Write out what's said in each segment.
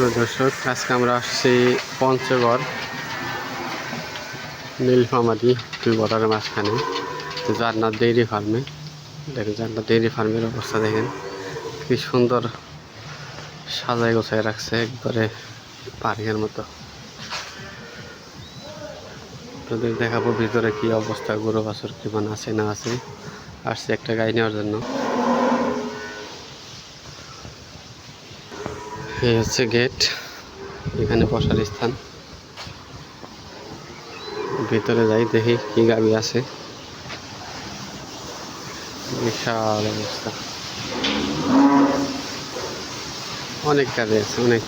দর্শক, আজকে আমরা আসছি পঞ্চগড়, নীলফামারি দুই বর্ডারের মাঝখানে, তো জান্নাত ডেইরি ফার্মে। দেখেন জান্নাত ডেইরি ফার্মের অবস্থা দেখেন, কি সুন্দর সাজায় গোছায় রাখছে, একবারে পার্কের মতো। তোদের দেখাবো ভিতরে কি অবস্থা, গরু বাছুর কেমন আছে না আছে। আসছে একটা গাড়ি নেওয়ার জন্য। এই হচ্ছে গেট, এখানে বসার স্থান। ভিতরে যাই দেখি কি গাড়ি আছে। বিশাল অবস্থা। অনেক গাড়ি আছে, অনেক।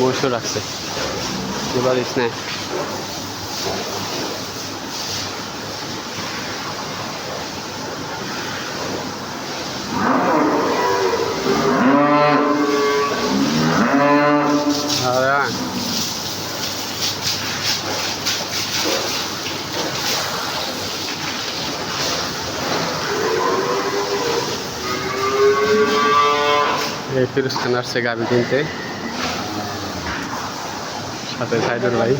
মশু রাখছে। এবার নাই Ahora. এই ফিরোজ খান আসছে গাবি কিনতে। সাথে সাইদুর ভাই।